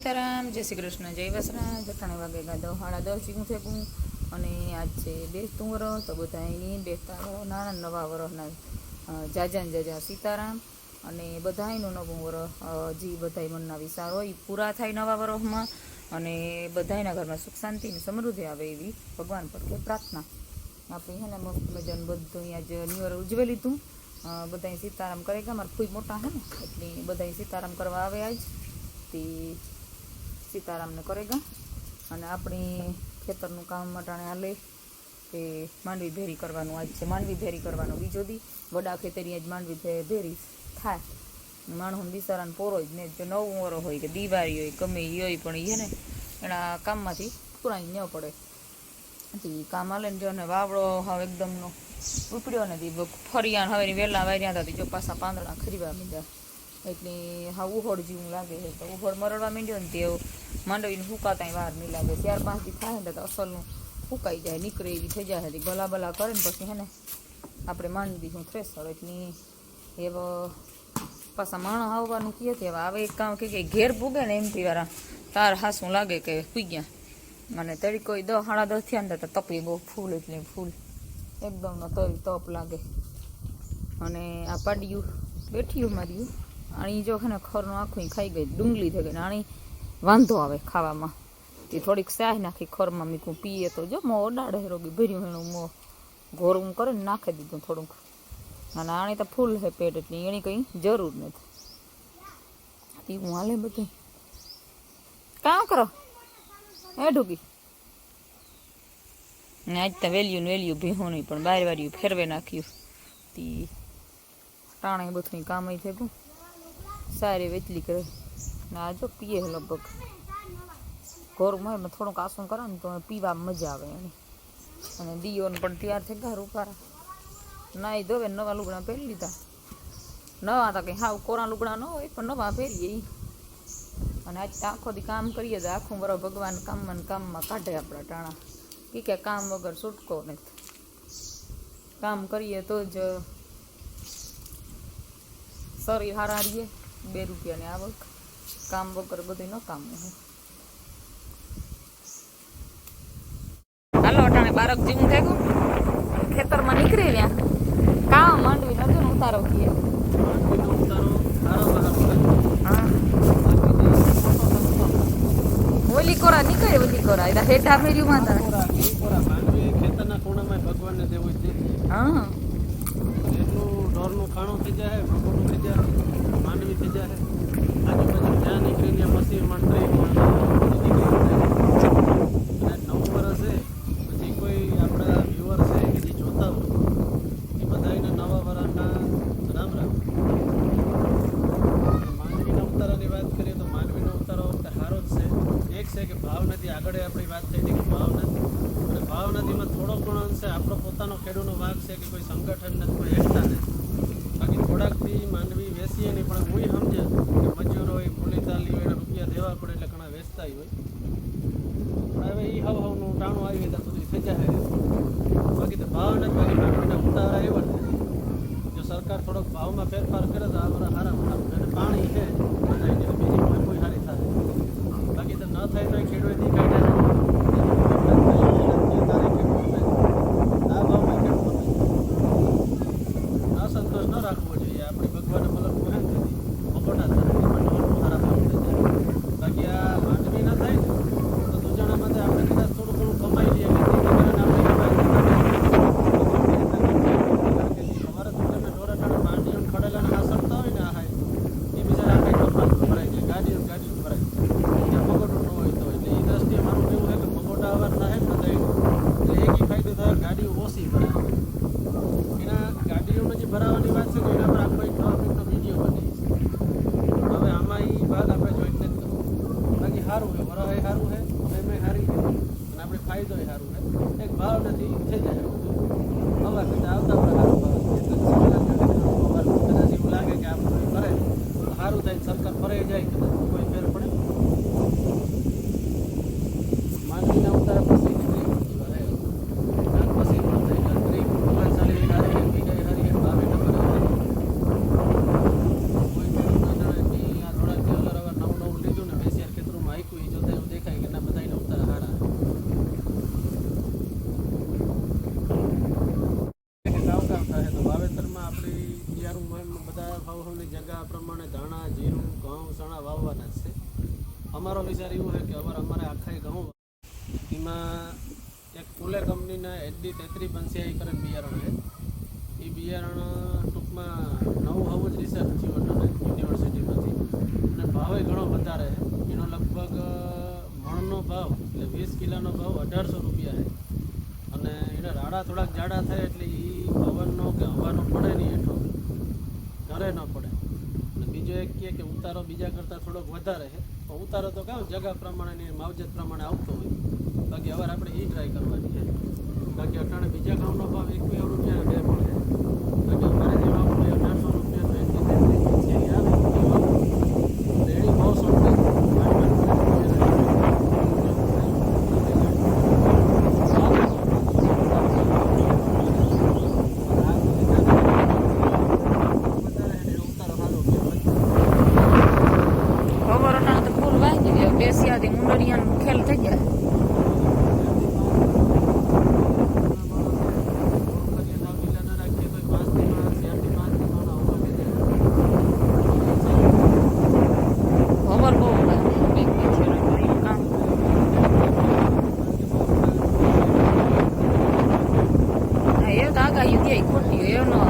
સીતારામ, જય શ્રી કૃષ્ણ, જય વસરા જટાણે વાગે ગાદો હાડા દસ જેવું થેકું અને આજ છે બેસતું તુંવરો, તો બધા એની બેસતા વરસ નાના નવા વરસના જાજા ને જાજા સીતારામ. અને બધાયનું નવું વરો જે બધાય મનના વિચાર, ઈ પૂરા થાય નવા વરસમાં અને બધાયના ઘરમાં સુખ શાંતિ અને સમૃદ્ધિ આવે એવી ભગવાન પર પ્રાર્થના. આપણે હે ને મસ્ત મજાનું બધું અહીંયા જ ન્યુ યર ઉજવી લીધું બધા સીતારામ કરે કે અમારે ફૂઈ મોટા હે ને, એટલે બધાય સીતારામ કરવા આવે આજ તે સીતારામને કરેગા અને આપણી ખેતરનું કામ મટાણે હાલે તે માંડવી ભેરી કરવાનું આજ છે. માંડવી ભેરી કરવાનો બીજો દી. વડા ખેતરી આજ માંડવી ભેરી થાય. માણસોને બિસારાને પોરો જ ને જો નવું વરો હોય કે દિવાળી હોય, ગમે એ હોય, પણ એને ને એના કામમાંથી પુરાઈ ન પડે. તી કામ હાલે ને જો ને વાવડો હવે એકદમનો ઉપડ્યો નથી. ફરિયાણ હવે વેલા વાર્યા હતા જો પાછા પાંદડા ખરીવા મીંડ્યા એટલે હા ઉહોડ જેવું લાગે છે. તો ઉહોળ મરડવા માંડ્યો ને તે માંડવીને ફૂકાતાય વાર નહીં લાગે ત્યાર પાંચ દી થાય ને તો અસલનું ફૂકાઈ જાય, નીકળે એવી થઈ જાય હતી ગલા બલા કરે ને પછી હે ને આપણે માંડી દીધું થ્રેસર એટલે એવો પાછા માણસ આવવાનું કહે તે આવે એક કામ કે ઘેર ભૂગે ને એમથી વાળા તાર હાસું લાગે કે પી ગયા. અને તરીકો દસ સાડા દસ થયા ને તો તપી બહુ ફૂલ એટલે ફૂલ. એકદમ તપ લાગે. અને આ પાડ્યું, બેઠ્યું માર્યું. આણી જો છે ને ખરનું આખું ખાઈ ગઈ, ડુંગળી થઈ ગઈ આણી વાંધો આવે ખાવામાં. તે થોડીક શાહ નાખી ખરમાં મીઠું પીએ તો જો મો ઓડાડે રોગી, ભર્યું એનું મો. ઘોરું કરે ને નાખી દીધું થોડુંક. અને આણી તો ફૂલ છે પેટ એટલે એની કંઈ જરૂર નથી. હું હાલે બધું. કામ કરો. હે ઢૂકી? ને આજ તો વેલ્યુ ને વેલ્યુ ભીહું નહીં, પણ બાર વાર્યું ફેરવે નાખ્યું. તી ટાણે બધું કામ થયું સારી વેચલી કરે. ને આ જો પીએ લગભગ. ઘોર એમાં થોડુંક આસું કરે ને તો પીવા મજા આવે એની. અને દીયોને પણ તૈયાર થઈ ગયા રૂપારા નાઈ ધોવે નવા લુગડા પહેરી લીધા. નવા તો કંઈ હાવ કોરા લુગડા ન હોય, પણ નવા પહેરીએ એ અને આજ આખો દી કામ કરીએ તો આખું બરો ભગવાન કામમાં કામમાં કાઢે આપણા ટાણા. ઈ કે કામ વગર છૂટકો નથી. કામ કરીએ તો જ શરીર હારા રહીએ. બે રૂપિયાની આવક. કામ વગર બધું ન કામ હાલો અટાણે બાળક જીવું થઈ ગયું ખેતરમાં નીકળી રહ્યા. કામ માંડવી નતું ઉતારો કીએ. ઓલી કોરા નીકળે ઓલી કોરા. એટલે હેઠા મેર્યું માતા ભગવાનને દેવું છે. હા એટલું ઢોરનું ખાણું થઈ જાય ભગવાનનું થઈ જાય માંડવી થઈ જાય આજુબાજુ જ્યાં નીકળી ત્યાં મસી મંડળી અને નવું વર્ષ છે પછી કોઈ આપણા વ્યુઅર છે કે જે જોતા હોય એ બધાને નવા વર્ષના રામ રામ માંડવીના ઉતારાની વાત કરીએ તો માંડવીનો ઉતારો વખતે સારો જ છે કે ભાવ નથી આગળ આપણી વાત થઈ કે ભાવ નથી અને ભાવ નદીમાં થોડો ઘણો અંશે આપણો પોતાનો ખેડૂતનો ભાગ છે કે કોઈ સંગઠન નથી, કોઈ એકતા નથી. બાકી થોડાકથી માંડવી વેચીએ નહીં પણ હું સમજે કે મજૂર હોય કુલી ચાલી હોય રૂપિયા દેવા પડે એટલે ઘણા વેચતા હોય. પણ હવે એ હવ હવનું ટાણું આવી ત્યાં સુધી થઈ જાય બાકી તો ભાવ નથી બાકી માંડવીના ઉતારા એવા નથી જો સરકાર થોડોક ભાવમાં ફેરફાર કરે તો આ બધા સારા અને પાણી છે બધાયને તો બીજી કોઈ કોઈ સારી થાય બાકી તો ન થાય તો ખેડૂત દેખાય જાય આ ભાવમાં ખેડૂત અસંતોષ ન રાખવો જોઈએ આપણે ભગવાને મતલબ કહે ને મકોટા થાય એમાં ઢોરનું સારા ભાવ થઈ જાય બાકી આ માંડવી ના થાય ને તો દૂજણામાં તો આપણે કદાચ થોડું ઘણું કમાઈ લઈએ કે જેથી કરીને આપણે અમારે તો તમે ઢોરા ઢોરા માંડીઓ ખડેલા ને હાસડતા હોય ને આ હાય એ બિચારા આપણે કપાસ ભરાય છે ગાડીઓ ગાડીઓ ભરાય ત્યાં મગોટું ન હોય તો એટલે એ દ્રષ્ટિએ મારું કેવું છે કે મગોટા આવવા થાય ને બધા એટલે એક ઈ ફાયદો થાય ગાડીઓ ઓછી ભરાય એના ગાડીઓમાં જે ભરાવાની વાત છે તો એના પર આપણે એક દસ મિનિટનો વીડિયો બનાવી છે હવે આમાં એ વાત આપણે જોઈ નથી કરવું બાકી સારું છે ભરાય સારું છે એમાં સારી છે અને આપણે ફાયદો સારું છે એક ભાવ નથી થઈ જાય હવા કરતા આવતા આપણે સારો ભાવ છે. એટલે સરકાર જોડે કદાચ એવું લાગે કે આપણું એ કરે તો સારું થાય સરકાર ફરાઈ જાય કદાચ તો કોઈ ફેર પડે માંડવીના ઉતારા પછી નીકળી ગયું જીવા હે ત્યાર પછી પણ થઈ ગયા ત્રીસ ભગવાન ચાલી હારી હે બીજા હારી હે બાવી નંબર હારી હે. કોઈ ખેડૂત ન જાણે કે આ થોડાક અલર અવર નવું નવું લીધું ને બેસી ખેતરોમાં અમારો વિચાર એવું છે કે અમારે અમારે આખા ઘઉં એમાં એક કુલે કંપનીના એચડી તેત્રી પંચ્યાસી કરે બિયારણ છે એ બિયારણ ટૂંકમાં નવું આવું જ રિસર્ચ થયું હતું યુનિવર્સિટીમાંથી અને ભાવે ઘણો વધારે. એનો લગભગ મણનો ભાવ એટલે વીસ કિલોનો ભાવ અઢારસો રૂપિયા છે. અને એના રાડા થોડાક જાડા થાય એટલે એ પવનનો કે હવાનો પડે નહીં હેઠો. ઘરે ન પડે. અને બીજો એક કહે કે ઉતારો બીજા કરતાં થોડોક વધારે છે. ઉતારો તો કહું જગા પ્રમાણેની માવજત પ્રમાણે આવતો હોય. બાકી હવે આપણે એ ટ્રાય કરવાની છે. બાકી અટાણે બીજા ગામનો ભાવ એકવી રૂપિયા બે મળે બાકી અમારે જે વાવવું હોય અઢારસો રૂપિયાનો એટલી તેત્રીસ પંચ્યાસી આવે એ વાવવું રેડી બહુ સોટી ખબર અટાણે તો ફૂલ વાગી ગયો બેસ્યાથી મુંડરિયાનો ખેલ થઈ જાય ખબર બહુ લાગે બે બે છે એટલે કામ હા એ તો આગાહી ત્યાં ખોટી હોય એનો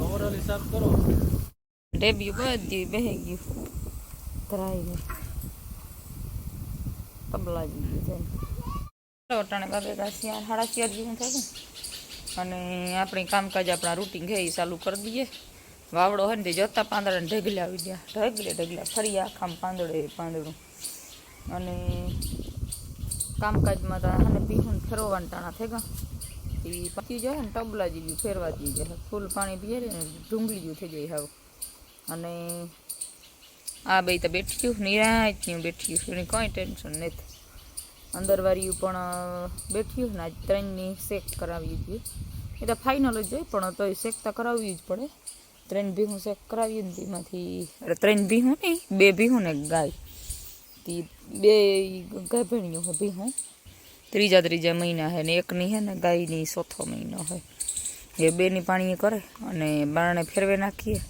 ઓવરઓલ હિસાબ કરો ડેબ્યુ બધું બેહી ગયું ધરાઈને તબલા જેવું છે અટાણે વાગે શિયાળ સાડા શિયાળ જેવું થયું અને આપણી કામકાજ આપણા રૂટીન છે એ ચાલુ કરી દઈએ વાવડો હોય ને તે જતા પાંદડા ઢગલા આવી ગયા ઢગલે ઢગલા ફરી આખામ પાંદડે પાંદડું અને કામકાજમાં તો અને પીહું ફેરવવાના ટાણા થઈ ગયા એ પતી જાય ને ટબલા જેવી ફેરવા દઈ જાય ફૂલ પાણી પીએ ને ડુંગળી જેવું થઈ જાય હવે અને આ બે તો બેઠ્યું બેઠી ગયું એની કંઈ ટેન્શન નથી. અંદરવાળીયું પણ બેઠ્યું ને આજ ત્રણની શેક કરાવી હતી એ તો ફાઇનલ જ જાય પણ તોય શેક તો કરાવવી જ પડે. ત્રણ ભીહું શેક કરાવી ને અરે ત્રણ ભીહું નહીં, બે ભીહું ને ગાય. તે બે ગાય ગાભણીઓ હોય ભીહું. ત્રીજા ત્રીજા મહિના હે ને એકની હે ને ગાયની ચોથો મહિનો હોય એ બેની પાણી કરે અને બારણે ફેરવે નાખીએ.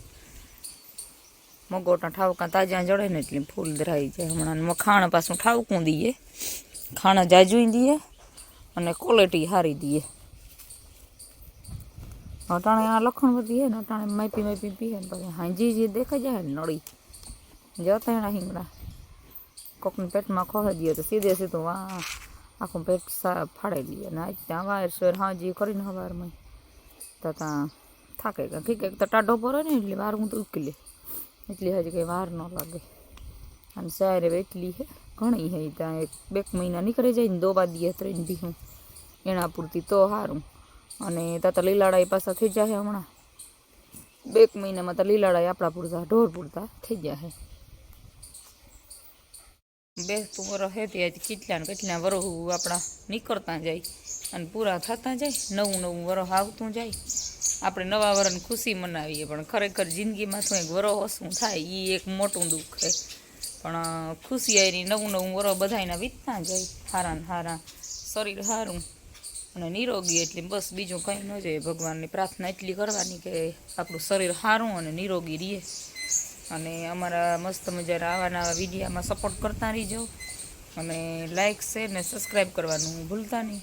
મગોટા ઠાવકા તાજા જડે ને એટલે ફૂલ ધરાઈ જાય. હમણાં મખાણ પાછું ઠાવકું દઈએ. ખાણા જાજુઈ દઈએ અને ક્વોલિટી સારી દઈએ. અટાણે આ લખણ બધી હે ને, અટાણે માપી માપી પીએ ને પછી હાંજી જે દેખાઈ જાય ને નળી. જતા એના હિંગડા કોકની પેટમાં ખોહે દઈએ તો સીધે સીધું વા, આખું પેટ ફાડી લઈએ ને ત્યાં વાર સર હાજી કરીને હવારમાં. તો ત્યાં થાકે એક તો ટાઢો પડે ને એટલે વાર હું તો ઉકલી એટલી હજી કંઈ વાર ન લાગે. અને સારે એટલી હે, ઘણી હે ત્યાં એક, બે મહિના નીકળી જાય ને દોવા દઈએ ત્રણ ભીહું એના પૂરતી તો સારું અને ત્યાં તો લીલાડા એ પાછા થઈ જાય હમણાં. બે મહિનામાં તો લીલાડા આપણા પૂરતા, ઢોર પૂરતા થઈ જાય બે વરો હે ત્યાં કેટલા ને કેટલા વરસ આપણા નીકળતા જાય. અને પૂરા થતા જાય, નવું નવું વરો આવતું જાય. આપણે નવા વરને ખુશી મનાવીએ, પણ ખરેખર જિંદગીમાં શું એક વરો ઓછું થાય એ એક મોટું દુઃખ છે. પણ ખુશી આવી નવું નવું વરો બધાયના વીતતા જાય. હારા ને હારા, શરીર સારું અને નિરોગી એટલે બસ બીજું કંઈ ન જોઈએ. ભગવાનની પ્રાર્થના એટલી કરવાની કે આપણું શરીર સારું અને નિરોગી રહે. અને અમારા મસ્ત મજાના આવા નવા વિડીયામાં સપોર્ટ કરતા રહીજો. અને લાઇક શેર ને સબસ્ક્રાઈબ કરવાનું ભૂલતા નહીં.